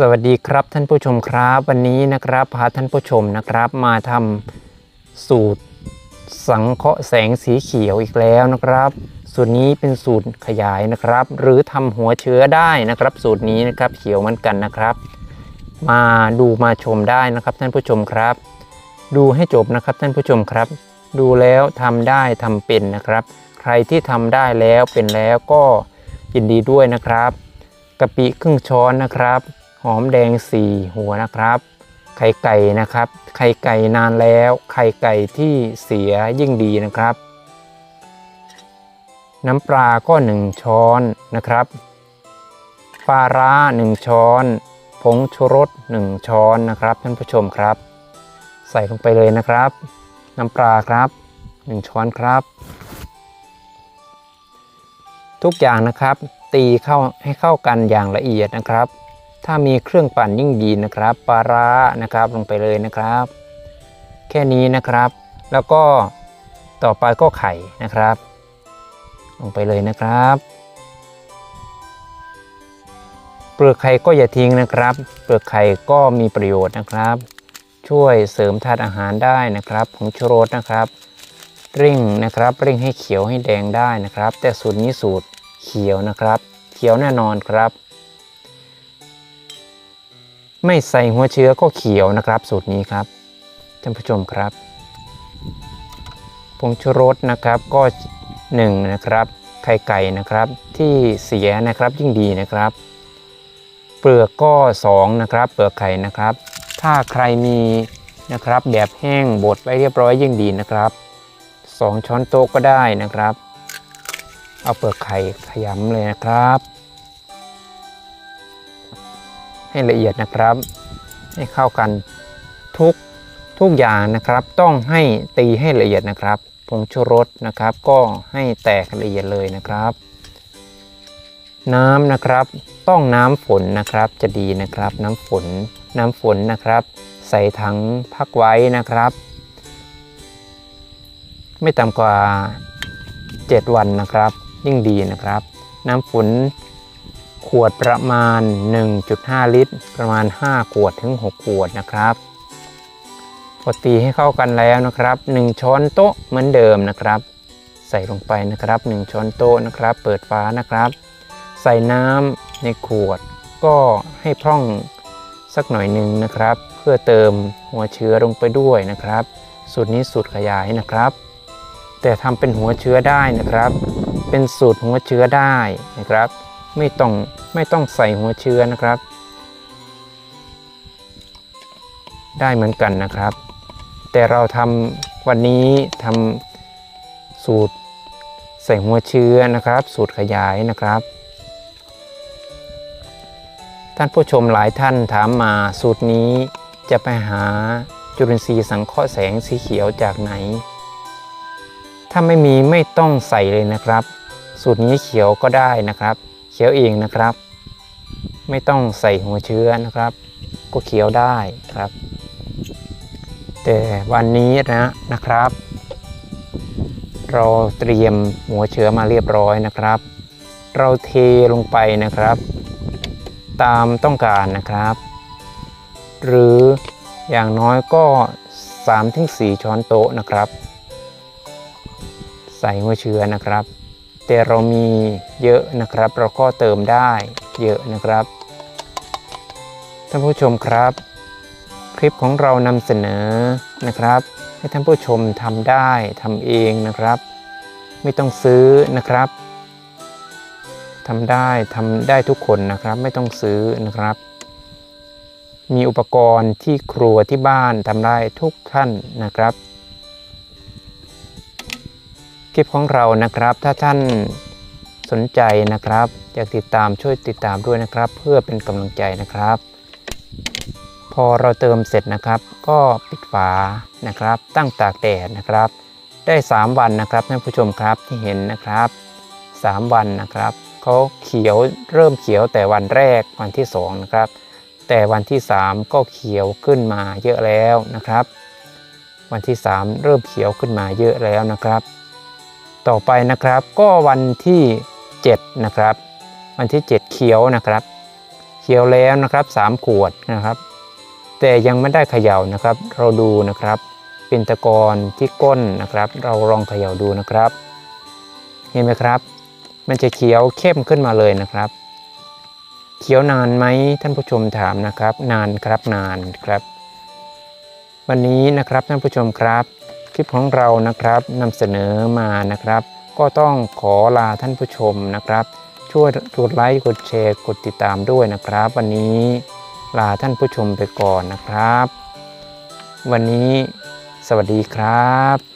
สวัสดีครับท่านผู้ชมครับวันนี้นะครับพาท่านผู้ชมนะครับมาทำสูตรสังเคราะห์แสงสีเขียวอีกแล้วนะครับ สูตรนี้เป็นสูตรขยายนะครับ หรือทำหัวเชื้อได้นะครับ สูตรนี้นะครับเขียวเหมือนกันนะครับ มาดูมาชมได้นะครับท่านผู้ชมครับ ดูให้จบนะครับท่านผู้ชมครับ ดูแล้วทำได้ทำเป็นนะครับ ใครที่ทำได้แล้วเป็นแล้วก็ยินดีด้วยนะครับกะปิครึ่งช้อนนะครับ อมแดงสี่หัวนะครับ ไข่ไก่นะครับ ไข่ไก่นานแล้ว ไข่ไก่ที่เสียยิ่งดีนะครับ น้ำปลาก็ 1 ช้อนนะครับปลาร้า 1 ช้อน ผงชูรส 1 ช้อนนะครับท่านผู้ชมครับ ใส่ลงไปเลยนะครับ น้ำปลาครับ 1 ช้อนครับ ทุกอย่างนะครับ ตีเข้าให้เข้ากันอย่างละเอียดนะครับ ถ้ามีเครื่องปั่นยิ่งดีนะครับปลาร้านะครับลงไปเลยนะครับ แค่นี้นะครับ แล้วก็ต่อไปก็ไข่นะครับ ลงไปเลยนะครับเปลือกไข่ก็อย่าทิ้งนะครับ เปลือกไข่ก็มีประโยชน์นะครับ ช่วยเสริมธาตุอาหารได้นะครับผงชูรสนะครับริ่งนะครับริ่งให้เขียวให้แดงได้นะครับ แต่สูตรนี้สูตรเขียวนะครับ เขียวแน่นอนครับ ไม่ใส่หัวเชื้อก็เขียวนะครับ สูตรนี้ครับท่านผู้ชมครับผงชูรสนะครับก็1นะครับไข่ไก่นะครับที่เสียนะครับยิ่งดีนะครับ เปลือกก็2นะครับเปลือกไข่นะครับ ถ้าใครมีนะครับแบบแห้งบดไว้เรียบร้อยยิ่งดีนะครับ 2 ช้อนโต๊ะก็ได้นะครับ เอาเปลือกไข่ขยำเลยนะครับ ให้ละเอียดนะครับ ให้เข้ากันทุกทุกอย่างนะครับ ต้องให้ตีให้ละเอียดนะครับผงชูรสนะครับ ก็ให้แตกละเอียดเลยนะครับ น้ำนะครับ ต้องน้ำฝนนะครับจะดีนะครับ น้ำฝน น้ำฝนนะครับ ใส่ถังพักไว้นะครับ ไม่ต่ำกว่า 7 วันนะครับ ยิ่งดีนะครับ น้ำฝน ขวดประมาณ 1.5 ลิตร ประมาณ 5 ขวดถึง 6 ขวดนะครับพอตีให้เข้ากันแล้วนะครับ 1 ช้อนโต๊ะเหมือนเดิมนะครับ ใส่ลงไปนะครับ 1 ช้อนโต๊ะนะครับ เปิดฝานะครับ ใส่น้ำในขวดก็ให้พร่องสักหน่อยหนึ่งนะครับ เพื่อเติมหัวเชื้อลงไปด้วยนะครับ สูตรนี้สูตรขยายนะครับ แต่ทำเป็นหัวเชื้อได้นะครับ เป็นสูตรหัวเชื้อได้นะครับ ไม่ต้องไม่ต้องใส่หัวเชื้อนะครับ ได้เหมือนกันนะครับ แต่เราทำวันนี้ทำสูตรใส่หัวเชื้อนะครับ สูตรขยายนะครับ ท่านผู้ชมหลายท่านถามมาสูตรนี้จะไปหาจุลินทรีย์สังเคราะห์แสงสีเขียวจากไหน ถ้าไม่มีไม่ต้องใส่เลยนะครับ สูตรนี้เขียวก็ได้นะครับ เขียวเองนะครับ ไม่ต้องใส่หัวเชื้อนะครับ ก็เขียวได้ครับ แต่วันนี้นะนะครับ เราเตรียมหัวเชื้อมาเรียบร้อยนะครับ เราเทลงไปนะครับ ตามต้องการนะครับ หรืออย่างน้อยก็ 3-4 ช้อนโต๊ะนะครับ ใส่หัวเชื้อนะครับ แต่เรามีเยอะนะครับ เราก็เติมได้เยอะนะครับท่านผู้ชมครับ คลิปของเรานำเสนอนะครับ ให้ท่านผู้ชมทำได้ทำเองนะครับ ไม่ต้องซื้อนะครับทำได้ทำได้ทุกคนนะครับไม่ต้องซื้อนะครับ มีอุปกรณ์ที่ครัวที่บ้านทำได้ทุกท่านนะครับ คลิปของเรานะครับ ถ้าท่านสนใจนะครับอยากติดตามช่วยติดตามด้วยนะครับ เพื่อเป็นกำลังใจนะครับ พอเราเติมเสร็จนะครับ ก็ปิดฝานะครับ ตั้งตากแดดนะครับ ได้ 3 วันนะครับท่านผู้ชมครับที่เห็นนะครับ 3 วันนะครับเขาเขียวเริ่มเขียวแต่วันแรกวันที่2นะครับแต่วันที่ 3 ก็เขียวขึ้นมาเยอะแล้วนะครับ วันที่ 3 เริ่มเขียวขึ้นมาเยอะแล้วนะครับ ต่อไปนะครับ ก็วันที่ 7 นะครับ วันที่ 7 เขียวนะครับ เขียวแล้วนะครับสามขวดนะครับ แต่ยังไม่ได้เขย่านะครับ เราดูนะครับ เป็นตะกอนที่ก้นนะครับ เราลองเขย่าดูนะครับ เห็นไหมครับ มันจะเขียวเข้มขึ้นมาเลยนะครับเขียวนานไหมท่านผู้ชมถามนะครับ นานครับนานครับ วันนี้นะครับท่านผู้ชมครับ คลิปของเรานะครับนำเสนอมานะครับ ก็ต้องขอลาท่านผู้ชมนะครับ ช่วยกดไลค์กดแชร์กดติดตามด้วยนะครับ วันนี้ลาท่านผู้ชมไปก่อนนะครับ วันนี้สวัสดีครับ